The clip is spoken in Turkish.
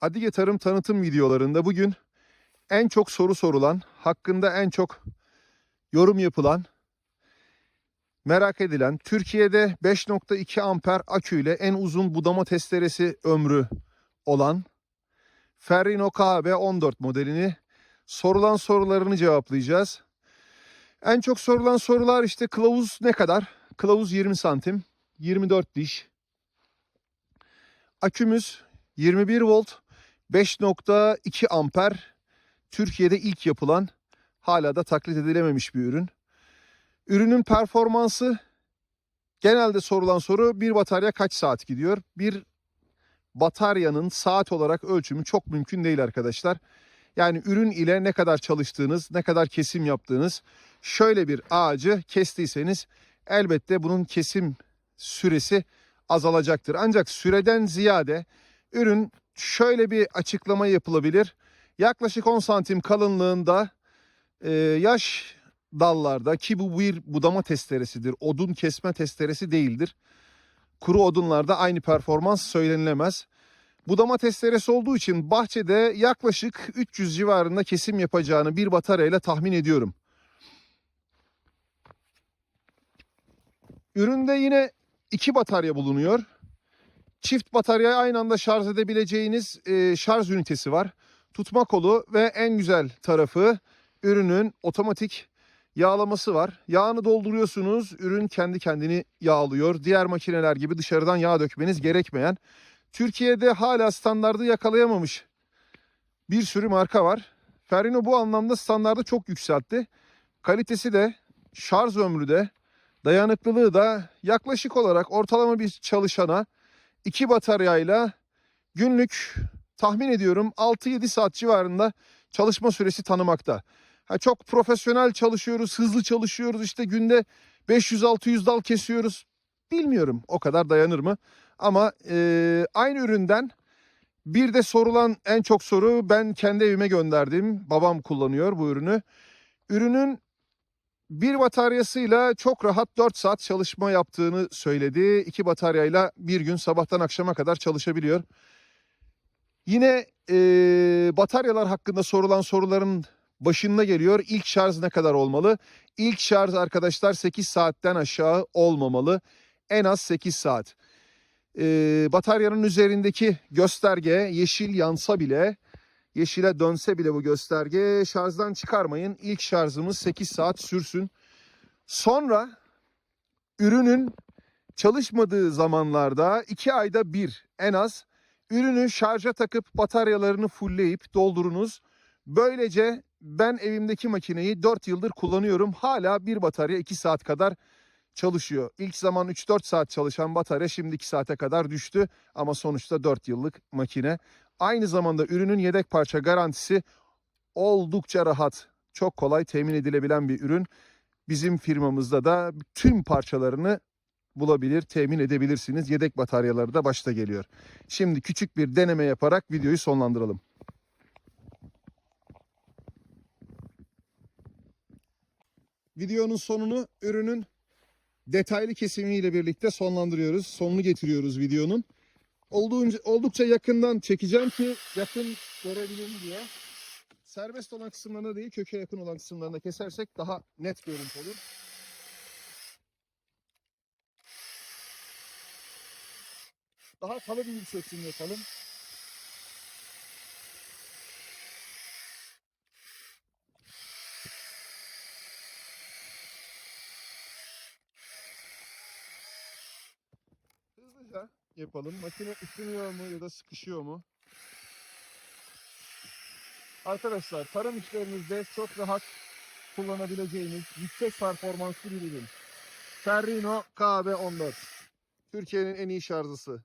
Adige Tarım tanıtım videolarında bugün en çok soru sorulan, hakkında en çok yorum yapılan, merak edilen, Türkiye'de 5.2 amper aküyle en uzun budama testeresi ömrü olan Ferrino KB 14 modelini sorulan sorularını cevaplayacağız. En çok sorulan sorular işte kılavuz ne kadar? Kılavuz 20 santim, 24 diş. Akümüz 21 volt, 5.2 amper. Türkiye'de ilk yapılan, hala da taklit edilememiş bir ürün. Ürünün performansı genelde sorulan soru bir batarya kaç saat gidiyor? Bir bataryanın saat olarak ölçümü çok mümkün değil arkadaşlar. Yani ürün ile ne kadar çalıştığınız, ne kadar kesim yaptığınız, şöyle bir ağacı kestiyseniz elbette bunun kesim süresi azalacaktır. Ancak süreden ziyade ürün şöyle bir açıklama yapılabilir. Yaklaşık 10 santim kalınlığında e, yaş dallarda ki bu bir budama testeresidir. Odun kesme testeresi değildir. Kuru odunlarda aynı performans söylenilemez. Budama testeresi olduğu için bahçede yaklaşık 300 civarında kesim yapacağını bir bataryayla tahmin ediyorum. Üründe yine iki batarya bulunuyor. Çift bataryayı aynı anda şarj edebileceğiniz e, şarj ünitesi var. Tutma kolu ve en güzel tarafı ürünün otomatik yağlaması var. Yağını dolduruyorsunuz, ürün kendi kendini yağlıyor. Diğer makineler gibi dışarıdan yağ dökmeniz gerekmeyen, Türkiye'de hala standardı yakalayamamış bir sürü marka var. Ferrino bu anlamda standardı çok yükseltti. Kalitesi de, şarj ömrü de, dayanıklılığı da yaklaşık olarak ortalama bir çalışana iki bataryayla günlük tahmin ediyorum 6-7 saat civarında çalışma süresi tanımakta. Ha, çok profesyonel çalışıyoruz, hızlı çalışıyoruz işte günde 500-600 dal kesiyoruz. Bilmiyorum o kadar dayanır mı? Ama e, aynı üründen bir de sorulan en çok soru ben kendi evime gönderdim. Babam kullanıyor bu ürünü. Ürünün bir bataryasıyla çok rahat 4 saat çalışma yaptığını söyledi. İki bataryayla bir gün sabahtan akşama kadar çalışabiliyor. Yine e, bataryalar hakkında sorulan soruların başında geliyor. İlk şarj ne kadar olmalı? İlk şarj arkadaşlar 8 saatten aşağı olmamalı. En az 8 saat. E, bataryanın üzerindeki gösterge yeşil yansa bile yeşile dönse bile bu gösterge şarjdan çıkarmayın. İlk şarjımız 8 saat sürsün. Sonra ürünün çalışmadığı zamanlarda 2 ayda bir en az ürünü şarja takıp bataryalarını fullleyip doldurunuz. Böylece ben evimdeki makineyi 4 yıldır kullanıyorum. Hala bir batarya 2 saat kadar çalışıyor. İlk zaman 3-4 saat çalışan batarya şimdi 2 saate kadar düştü. Ama sonuçta 4 yıllık makine. Aynı zamanda ürünün yedek parça garantisi oldukça rahat. Çok kolay temin edilebilen bir ürün. Bizim firmamızda da tüm parçalarını bulabilir, temin edebilirsiniz. Yedek bataryaları da başta geliyor. Şimdi küçük bir deneme yaparak videoyu sonlandıralım. Videonun sonunu ürünün detaylı kesimiyle birlikte sonlandırıyoruz. Sonunu getiriyoruz videonun. Olduğunca, oldukça yakından çekeceğim ki yakın görebilin diye. Serbest olan kısımlarında değil köke yakın olan kısımlarında kesersek daha net görüntü olur. Daha kalın bir seçim yapalım. Hızlıca yapalım. Makine ısınıyor mu ya da sıkışıyor mu? Arkadaşlar tarım işlerinizde çok rahat kullanabileceğiniz yüksek performanslı bir ürün. Ferrino KB14. Türkiye'nin en iyi şarjısı.